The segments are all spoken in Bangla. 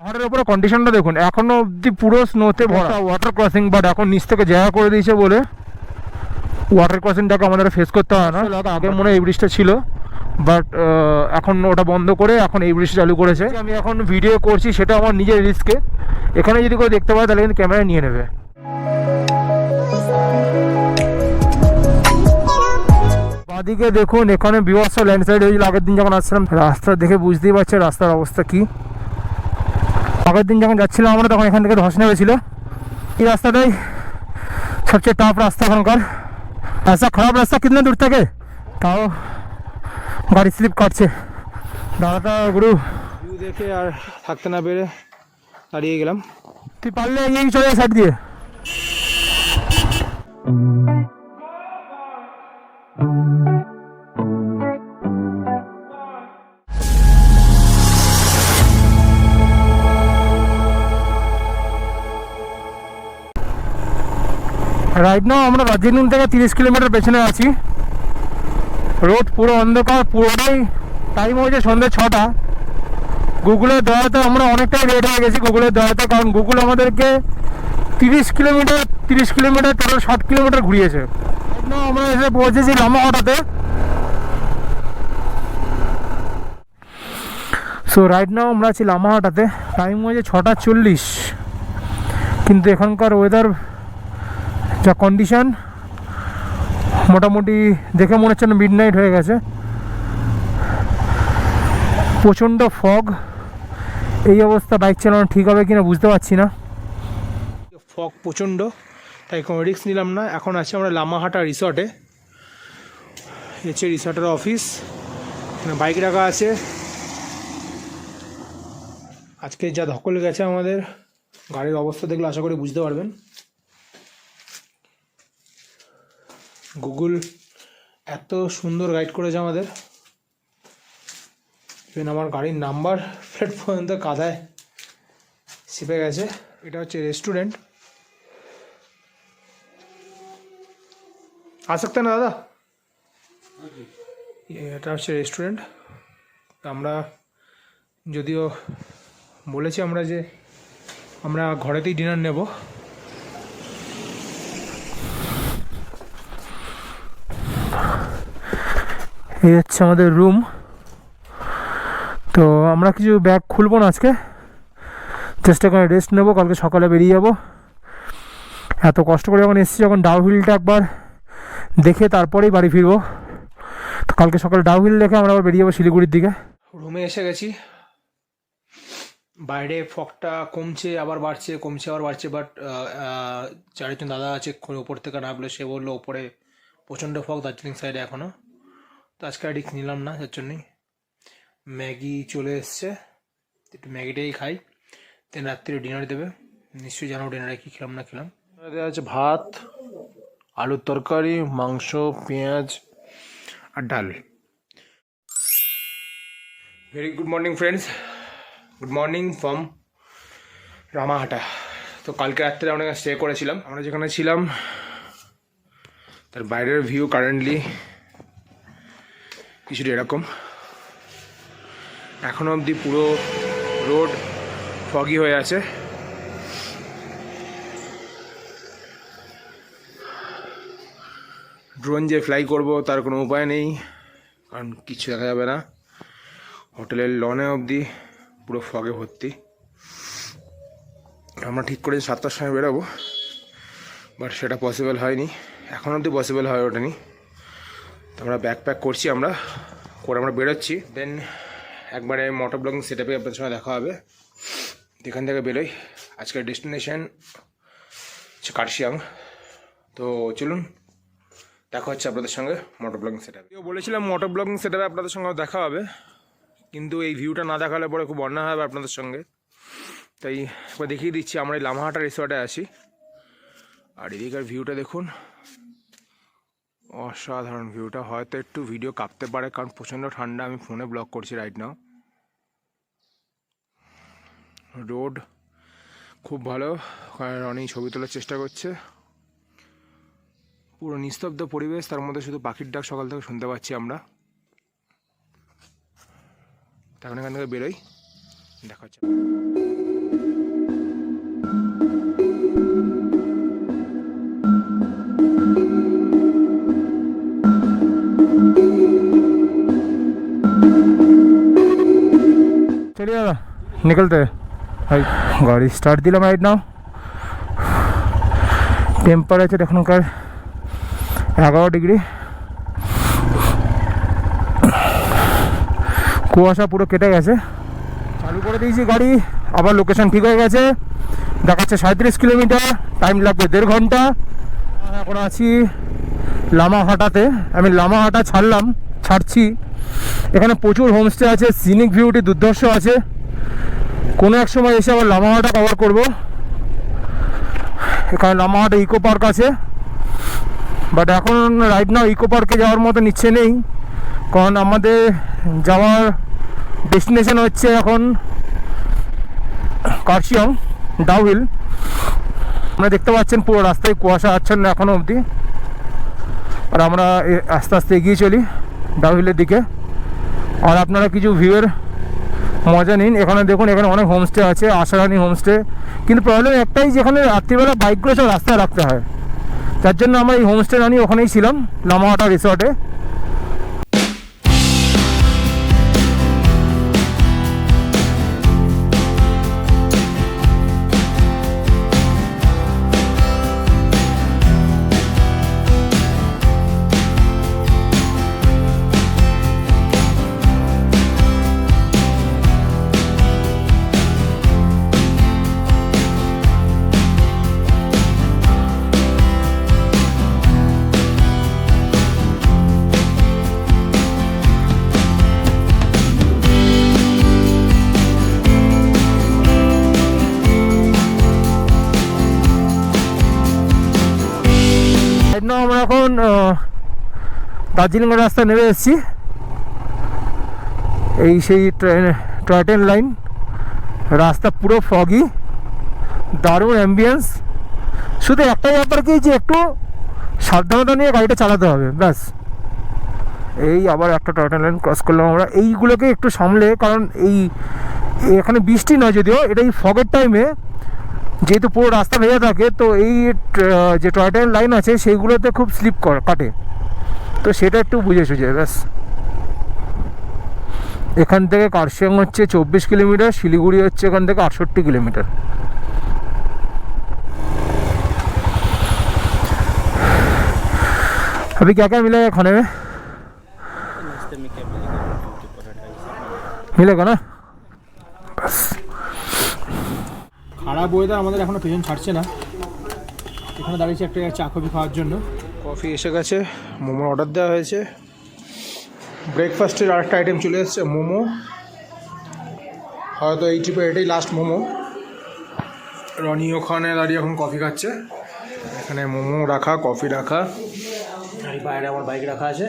পাহাড়ের উপরে কন্ডিশনটা দেখুন এখনও অবধি পুরো স্নোতে ভরা। ওয়াটার ক্রসিং বাট এখন নিচ থেকে জায়গা করে দিয়েছে বলে ওয়াটার ক্রসিংটাকে আমাদের ফেস করতে হয় না। আগে মনে এই ব্রিজটা ছিল বাট এখন ওটা বন্ধ করে এখন এই ব্রিজ চালু করেছে। আমি এখন ভিডিও করছি সেটা আমার নিজের রিস্কে এখানে যদি কেউ দেখতে পায় তাহলে কিন্তু ক্যামেরা নিয়ে নেবে। বাদিকে দেখুন এখানে বিভৎস ল্যান্ডস্লাইড হয়েছিল আগের দিন যখন আসছিলাম রাস্তা দেখে বুঝতেই পারছে রাস্তার অবস্থা কি। আগের দিন যখন যাচ্ছিলাম আমরা তখন এখান থেকে ধস নেমেছিল। এই রাস্তাটাই সবচেয়ে টাফ রাস্তা এখানকার। রাস্তা খারাপ রাস্তা কিতনা দূর থেকে? তাও গাড়ি স্লিপ করছে দাদাটা গুরু। দেখে আর থাকতে না পেরে দাঁড়িয়ে গেলাম। তুই পারলে এই চলে সাইড দিয়ে। রাইট নাও আমরা দার্জিলিং থেকে তিরিশ কিলোমিটার পেছনে আছি। রোড পুরো অন্ধকার, পুরোটাই টাইম হয়েছে সন্ধ্যে ছটা। গুগলের দয়াতে আমরা অনেকটাই রেট হয়ে গেছি গুগলের দয়াতে, কারণ গুগল আমাদেরকে তিরিশ কিলোমিটার তিরিশ কিলোমিটার, টোটাল ষাট কিলোমিটার ঘুরিয়েছে। আমরা এসে পৌঁছেছি লামাহাটাতে। সো রাইট নাও আমরা আছি লামাহাটাতে। টাইম হয়েছে ছটা চল্লিশ। কিন্তু এখানকার ওয়েদার যা কন্ডিশন মোটামুটি দেখে মনে হচ্ছে না মিড নাইট হয়ে গেছে। প্রচণ্ড ফগ এই অবস্থা বাইক চালানো ঠিক হবে কিনা বুঝতে পারছি না। ফগ প্রচণ্ড, তাই কোনো রিস্ক নিলাম না। এখন আছি আমরা লামাহাটা রিসর্টে হচ্ছে রিসর্টের অফিস এখানে বাইক রাখা আছে। আজকে যা ধকল গেছে আমাদের, গাড়ির অবস্থা দেখলে আশা করি বুঝতে পারবেন। গুগল এত সুন্দর গাইড করেছে আমাদের ইভেন আমার গাড়ির নাম্বার প্লেট পর্যন্ত কাদায় ছিপে গেছে এটা হচ্ছে রেস্টুরেন্ট आ सकते हैं ना দাদা এটা হচ্ছে রেস্টুরেন্ট আমরা যদিও বলেছি আমরা যে আমরা ঘরেতেই ডিনার নেব এই হচ্ছে আমাদের রুম তো আমরা কিছু ব্যাগ খুলবো না আজকে। চেষ্টা করে রেস্ট নেব, কালকে সকালে বেরিয়ে যাব। এত কষ্ট করে যখন এসেছি, যখন ডাউ হিলটা একবার দেখে তারপরেই বাড়ি ফিরবো। তো কালকে সকালে ডাউ হিল দেখে আমরা আবার বেরিয়ে যাব শিলিগুড়ির দিকে। রুমে এসে গেছি। বাইরে ফগটা কমছে, আবার বাড়ছে, কমছে, আবার বাড়ছে বাট চারিজন দাদা আছে, ওপর থেকে নামলো, সে বলল, ওপরে প্রচণ্ড ফগ দার্জিলিং সাইডে এখনও তো আজকে আর নিলাম না তার জন্যই। ম্যাগি চলে এসছে। একটু ম্যাগিটাই খাই দেন রাত্রে ডিনার দেবে। নিশ্চয়ই জানো ডিনারে কী খেলাম না খেলাম। দেওয়া আছে ভাত, আলুর তরকারি, মাংস, পেঁয়াজ আর ডাল। Very good morning friends good morning from Lamahatta. তো কালকে রাত্রে আমরা স্টে করেছিলাম। আমরা যেখানে ছিলাম, তার বাইরের ভিউ কারেন্টলি কিছুটা এরকম। এখনও অবধি পুরো রোড ফগি হয়ে আছে। ড্রোন যে ফ্লাই করব তার কোনো উপায় নেই, কারণ কিছু দেখা যাবে না। হোটেলের লনে অবধি পুরো ফগে ভর্তি। আমরা ঠিক করেছি সাতটার সময় বেরোবো বাট সেটা পসিবল হয়নি। এখন অবধি পসিবল হয় ওঠেনি। আমরা ব্যাক প্যাক করছি, আমরা করে আমরা বেরোচ্ছি। দেন একবারে মোটর ব্লগিং সেট আপে আপনাদের সঙ্গে দেখা হবে। যেখান থেকে বেরোই, আজকের ডেস্টিনেশন হচ্ছে কার্শিয়াং। তো চলুন, দেখা হচ্ছে আপনাদের সঙ্গে মোটর ব্লগিং সেট আপে বলেছিলাম মোটর ব্লগিং সেট আপে আপনাদের সঙ্গে দেখা হবে, কিন্তু এই ভিউটা না দেখালে পরে খুব অন্যায় হবে আপনাদের সঙ্গে। তাই দেখিয়ে দিচ্ছি, আমরা এই লামাহাটা রিসর্টে আছি। আর এদিকার ভিউটা দেখুন অসাধারণ ভিউটা হয়তো একটু ভিডিও কাঁপতে পারে, কারণ প্রচণ্ড ঠান্ডা আমি ফোনে ব্লগ করছি রাইট নাও রোড খুব ভালো রনি ছবি তোলার চেষ্টা করছে। পুরো নিস্তব্ধ পরিবেশ, তার মধ্যে শুধু পাখির ডাক সকাল থেকে শুনতে পাচ্ছি আমরা। তখন এখান থেকে বেরোই। দেখা হচ্ছে भैया निकलते हैं भाई গাড়ি স্টার্ট দিলাম রাইট নাও টেম্পারেচার এখনকার এগারো ডিগ্রি কুয়াশা পুরো কেটে গেছে চালু করে দিয়েছি গাড়ি আবার লোকেশন ঠিক হয়ে গেছে দেখাচ্ছে সাঁত্রিশ কিলোমিটার টাইম লাগবে দেড় ঘন্টা এখন আছি লামাহাটাতে আমি লামাহাটা ছাড়লাম ছাড়ছি এখানে প্রচুর হোমস্টে আছে সিনিক ভিউটি দুর্ধর্ষ আছে। কোনো এক সময় এসে আবার লামাহাটা কভার করব। এখানে লামাহাটা ইকো পার্ক আছে। বাট এখন রাইট নাও ইকো পার্কে যাওয়ার মতো নিচ্ছে নেই। কারণ আমাদের যাওয়ার ডেস্টিনেশন হচ্ছে এখন কার্শিয়ং, ডাউহিল। আপনারা দেখতে পাচ্ছেন পুরো রাস্তায় কুয়াশা আচ্ছন্ন এখনও অবধি। আর আমরা আস্তে আস্তে এগিয়ে চলি, ডাউহিলের দিকে। আর আপনারা কিছু ভিউয়ের মজা নিন। এখানে দেখুন, এখানে অনেক হোমস্টে আছে, আশারানি হোমস্টে কিন্তু প্রবলেম একটাই যেখানে রাত্রিবেলা বাইকগুলো সব রাস্তায় রাখতে হয়। তার জন্য আমরা এই হোমস্টে রানি ওখানেই ছিলাম লামাহাটা রিসর্টে দার্জিলিংয়ের রাস্তা নেমে এসেছি। এই সেই ট্রেন টয় ট্রেন লাইন রাস্তা পুরো ফগি দারুণ অ্যাম্বিয়েন্স শুধু একটাই ব্যাপার কি যে একটু সাবধানতা নিয়ে গাড়িটা চালাতে হবে, ব্যাস। এই আবার একটা টয় ট্রেন লাইন ক্রস করলাম আমরা। এইগুলোকে একটু সামলে, কারণ এই, এখানে বৃষ্টি নয় যদিও এটা এই ফগের টাইমে যেহেতু পুরো রাস্তা ভেজা থাকে, তো এই যে টয় ট্রেন লাইন আছে, সেইগুলোতে খুব স্লিপ কাটে। তো সেটা একটু বুঝে সুঝে ব্যাস এখান থেকে কার্শিয়াং হচ্ছে চব্বিশ কিলোমিটার শিলিগুড়ি হচ্ছে এখান থেকে আটষট্টি কিলোমিটার अभी क्या क्या मिलेगा खाने में नाश्ते में क्या मिलेगा रोटी पराठा ये सब मिलेगा ना बस খারাপ ওয়েদার আমাদের এখনো পেছন ছাড়ছে না এখানে দাঁড়িয়েছি একটা চা কফি খাওয়ার জন্য কফি এসে গেছে, মোমোর অর্ডার দেওয়া হয়েছে। ব্রেকফাস্টের আরেকটা আইটেম চলে এসছে, মোমো। হয়তো এই ট্রিপে এটাই লাস্ট মোমো। রনি ওখানে দাঁড়িয়ে এখন কফি খাচ্ছে। এখানে মোমো রাখা কফি রাখা। বাইরে আমার বাইক রাখা আছে।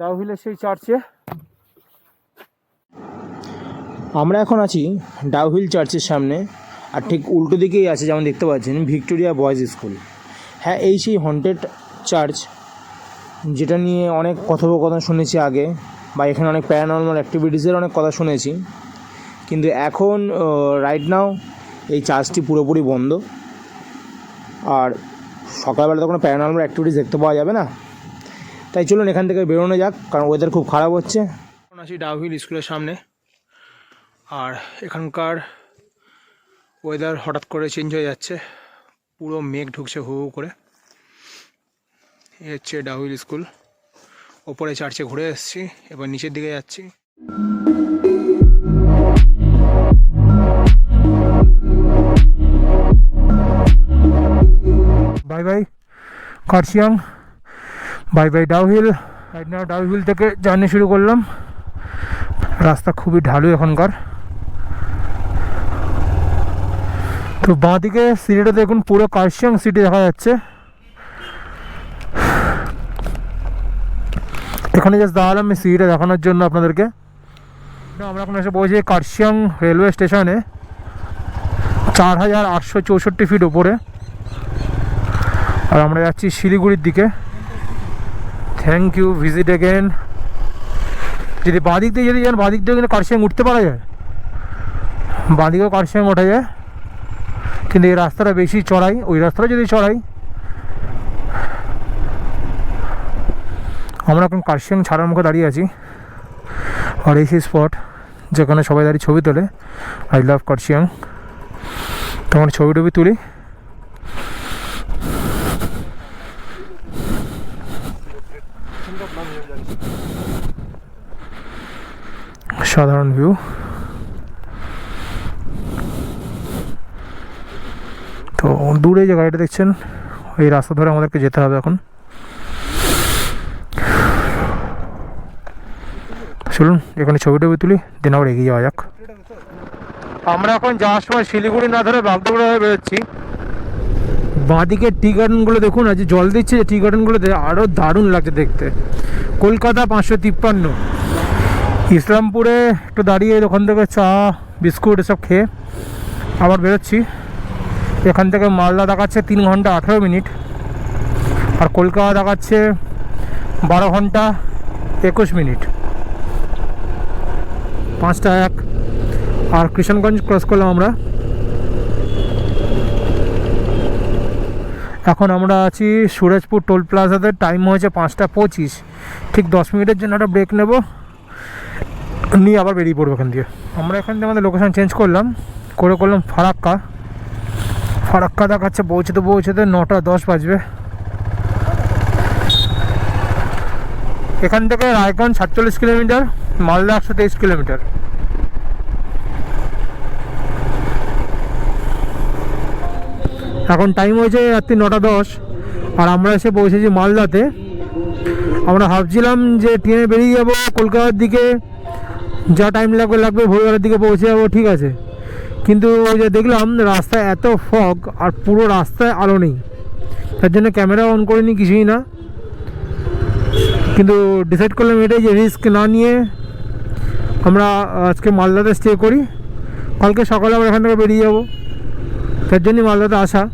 ডাউহিলের সেই চার্চে। আমরা এখন আছি ডাউহিল চার্চের সামনে, আর ঠিক উল্টো দিকেই আছে যেমন দেখতে পাচ্ছেন, ভিক্টোরিয়া বয়েজ স্কুল। হ্যাঁ এই সেই হন্টেড চার্চ যেটা নিয়ে অনেক কথোপকথন শুনেছি আগে, বা এখানে অনেক প্যারানর্মাল অ্যাক্টিভিটিসের অনেক কথা শুনেছি। কিন্তু এখন রাইট নাও এই চার্চটি পুরোপুরি বন্ধ। আর সকালবেলা তো কোনো প্যারানর্মাল অ্যাক্টিভিটিস দেখতে পাওয়া যাবে না। তাই চলুন এখান থেকে বেরোনো যাক কারণ ওয়েদার খুব খারাপ হচ্ছে। এখন আছি ডাউহিল স্কুলের সামনে। আর এখানকার ওয়েদার হঠাৎ করে চেঞ্জ হয়ে যাচ্ছে। পুরো মেঘ ঢুকছে হু হু করে। এ হচ্ছে ডাউহিল স্কুল ওপরে চার্চে ঘুরে এসেছি এবার নিচের দিকে যাচ্ছি। Bye bye Kurseong bye bye Dowhill. Right now Dowhill থেকে জার্নি শুরু করলাম। রাস্তা খুবই ঢালু এখনকার। তো বাঁদিকে সিটিটা দেখুন, পুরো কার্শিয়াং সিটি দেখা যাচ্ছে। এখানে জাস্ট দাঁড়ালাম আমি সিটিটা দেখানোর জন্য আপনাদেরকে। আমরা এখন এসে পৌঁছে কার্শিয়াং রেলওয়ে স্টেশনে। চার হাজার আটশো চৌষট্টি ফিট ওপরে আর আমরা যাচ্ছি শিলিগুড়ির দিকে। থ্যাংক ইউ ভিজিট এগেন যদি বাঁদিক দিয়ে যদি যান, বাঁদিক দিয়ে কিন্তু কার্শিয়াং উঠতে পারা যায়। বাঁদিকেও কার্শিয়াং ওঠা যায়। কিন্তু এই রাস্তাটা বেশি চড়াই, ওই রাস্তাটা যদি চড়াই, আমরা এখন কার্শিয়াং ছাড়ার মুখে দাঁড়িয়ে আছি। আর এই স্পট যেখানে সবাই দাঁড়িয়ে ছবি তোলে। I love Kurseong. তোমার ছবি টবি তুলি। সাধারণ ভিউ তো দূরে যে গাড়িটা দেখছেন, এই রাস্তা ধরে আমাদেরকে যেতে হবে এখন। চলুন, এখানে ছবি টবি তুলি, দিন আবার এগিয়ে যাওয়া যাক। আমরা এখন যাওয়ার সময় শিলিগুড়ি না ধরে বাগডোগরা হয়ে বেরোচ্ছি। বাঁদিকে টি গার্ডেনগুলো দেখুন, আজ জল দিচ্ছে টি গার্ডেনগুলোতে আরও দারুণ লাগছে দেখতে। কলকাতা পাঁচশো তিপ্পান্ন। ইসলামপুরে একটু দাঁড়িয়ে ওখান থেকে চা, বিস্কুট এসব খেয়ে আবার বেরোচ্ছি। এখান থেকে মালদা দেখাচ্ছে তিন ঘণ্টা আঠেরো মিনিট। আর কলকাতা দেখাচ্ছে বারো ঘণ্টা একুশ মিনিট। পাঁচটা এক। আর কিষানগঞ্জ ক্রস করলাম আমরা। এখন আমরা আছি সুরজপুর টোল প্লাজাতে টাইম হয়েছে পাঁচটা পঁচিশ। ঠিক দশ মিনিটের জন্য একটা ব্রেক নেব। নিয়ে আবার বেরিয়ে পড়ব এখান দিয়ে। আমরা এখান থেকে আমাদের লোকেশান চেঞ্জ করলাম। করে করলাম ফারাক্কা। ফারাক্কা দেখাচ্ছে পৌঁছতে পৌঁছতে নটা দশ বাজবে। এখান থেকে রায়গঞ্জ সাতচল্লিশ কিলোমিটার, মালদা একশো তেইশ কিলোমিটার। এখন টাইম হয়েছে রাত্রি নটা দশ, আর আমরা এসে পৌঁছেছি মালদাতে। আমরা ভাবছিলাম যে ট্রেনে বেরিয়ে যাব কলকাতার দিকে। যা টাইম লাগবে লাগবে, ভোরবেলার দিকে পৌঁছে যাব, ঠিক আছে। কিন্তু ওই যে দেখলাম, রাস্তায় এত ফগ আর পুরো রাস্তায় আলো নেই। তার জন্য ক্যামেরা অন করিনি, কিছুই না। কিন্তু ডিসাইড করলাম এটাই যে রিস্ক না নিয়ে আমরা আজকে মালদাতে স্টে করি। কালকে সকালে আমরা এখান থেকে বেরিয়ে যাব। তার জন্যই মালদাতে আসা।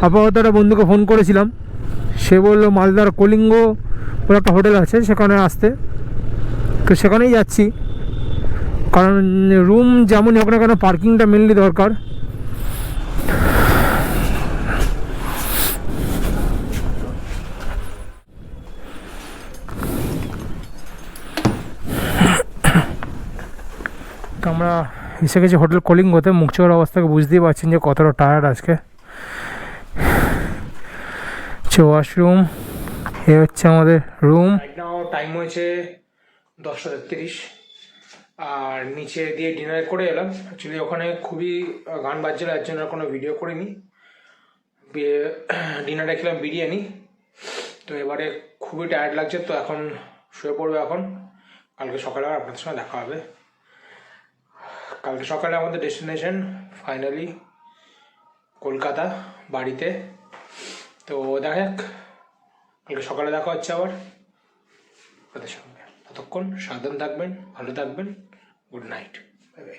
আপাতত একটা বন্ধুকে ফোন করেছিলাম। সে বলল, মালদার কলিঙ্গ বলে একটা হোটেল আছে, সেখানে আসতে। তো সেখানেই যাচ্ছি। কারণ রুম যেমনই হোক না কেন পার্কিংটা মেনলি দরকার। আমরা এসে গেছি হোটেল কলিঙ্গতে মুখ চোখের অবস্থাকে বুঝতেই পারছেন যে কতটা টায়ার্ড আজকে। ওয়াশরুম এ হচ্ছে আমাদের রুম টাইম হয়েছে দশটা তেত্রিশ। আর নিচে দিয়ে ডিনার করে এলাম। অ্যাকচুয়ালি ওখানে খুবই গান বাজছিল, এর জন্য কোনো ভিডিও করিনি। ডিনারে খেলাম বিরিয়ানি। তো এবারে খুবই টায়ার্ড লাগছে, তো এখন শুয়ে পড়বে এখন। কালকে সকালে আবার আপনাদের সঙ্গে দেখা হবে। কালকে সকালে আমাদের ডেস্টিনেশন ফাইনালি কলকাতা বাড়িতে। তো দেখা যাক, কালকে সকালে দেখা হচ্ছে আবার। আপনাদের সঙ্গে। ততক্ষণ সাবধান থাকবেন ভালো থাকবেন গুড নাইট। Bye bye.